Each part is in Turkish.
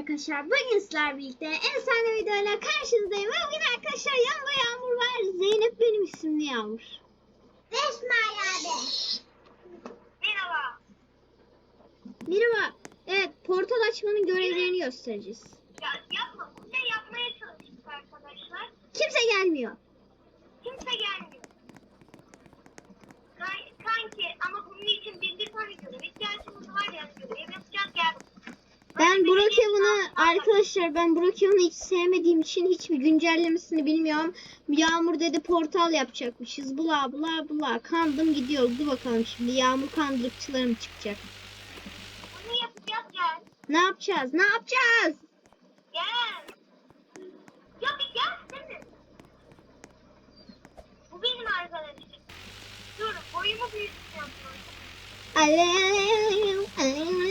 arkadaşlar. Bugün sizlerle birlikte efsane videoyla karşınızdayım. Ve bugün arkadaşlar yanımda Yağmur var. Zeynep benim ismim Yağmur. Ve İsmail abi. Merhaba. Merhaba. Evet portal açmanın görevlerini göstereceğiz. Ya yapma. Bu şey yapmaya çalıştık arkadaşlar. Kimse gelmiyor. Kimse gelmiyor. Kan- Kanki ama bunun için bir bir tane görev ihtiyacımız var yani görev yapacağız gel. Ben Brookhaven'ı arkadaşlar ben Brookhaven'ı hiç sevmediğim için hiçbir güncellemesini bilmiyorum. Yağmur dedi portal yapacakmışız. Bula bula bula. Kandım gidiyoruz. Dur bakalım şimdi Yağmur kandırıkçıları mı çıkacak? Bunu yapacağız gel. Ne yapacağız? Ne yapacağız? Gel. Ya bir gelsene. Bu benim arkadaşım. Dur boyumu büyüteceğim. Alev, alev, alev.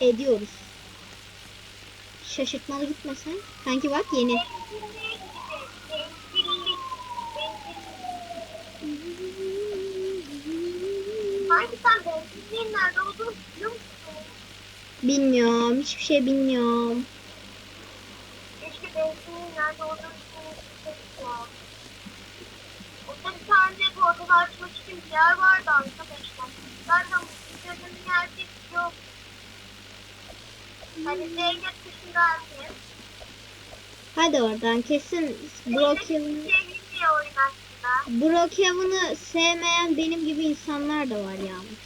Ediyoruz. Şaşırtmalı gitmesen. Kanki bak yeni. Sanki sen benzinliğin nerede olduğunu biliyor musun? Bilmiyorum. Hiçbir şey bilmiyorum. Keşke benzinliğin nerede olduğunu ya. Orada bir tane portal açmak için bir yer vardı arkadaşlar. Zaten bu Hani Zeynep dışında herkes. Hadi oradan kesin Brookhaven'ı şey. Brookhaven'ı sevmeyen benim gibi insanlar da var Yağmur.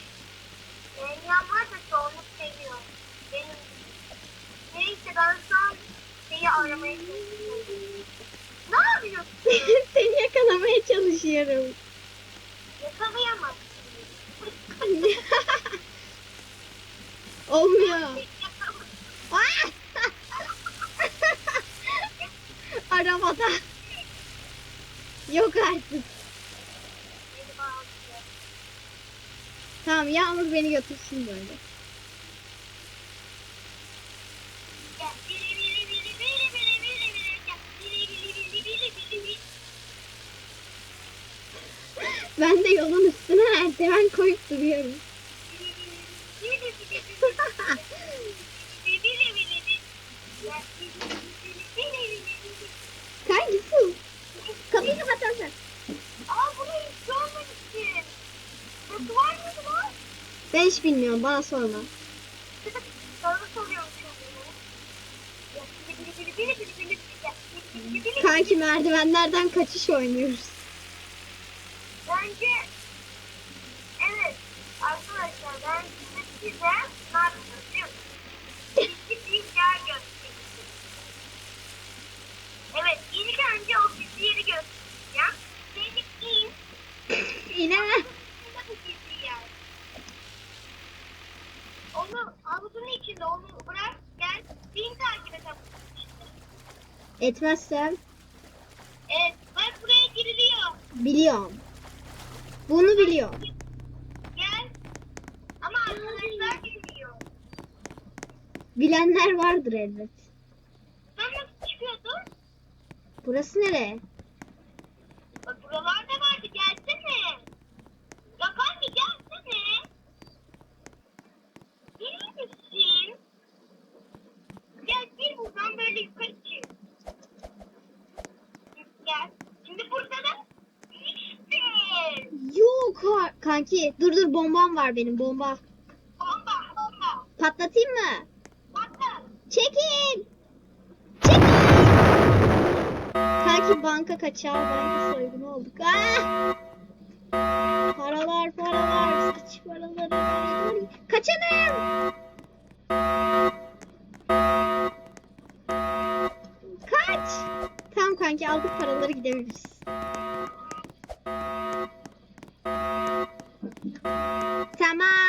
Sevmeyen var da çoğunluk seviyor. Benim Neyse ben şu an şeyi aramaya çalışıyorum. Ne yapıyorsun? Seni yakalamaya çalışıyorum. Yakalayamazsın. Olmuyor. Arabada. Yok artık. Tamam Yağmur beni götürsün böyle. Ben de yolun üstüne eldiven koyup duruyorum. Ben hiç bilmiyorum bana sorma. Kanki merdivenlerden kaçış oynuyoruz. Bence evet arkadaşlar ben şimdi size ne yapacağız biliyor musunuz? Etmezsem Evet bak buraya giriliyor. biliyorum. Bunu biliyorum. Gel. Ama arkadaşlar bilmiyor. Bilenler vardır elbet. Sen nasıl çıkıyordun? Burası nere? Bak buralarda vardı gelsene. Ya kanka gelsene. Gelir misin? Gel bir buradan böyle yukarı çık. Gel. Şimdi burada da işte. Yok ha- kanki dur dur bombam var benim bomba. Bomba bomba. Patlatayım mı? Bakın. Çekil. Çekil. Kanki banka kaçağı banka soygunu olduk. Ah! Paralar paralar saç paraları. Kaçalım. Kaç. Tamam kanki aldık paraları gidebiliriz. Tamam.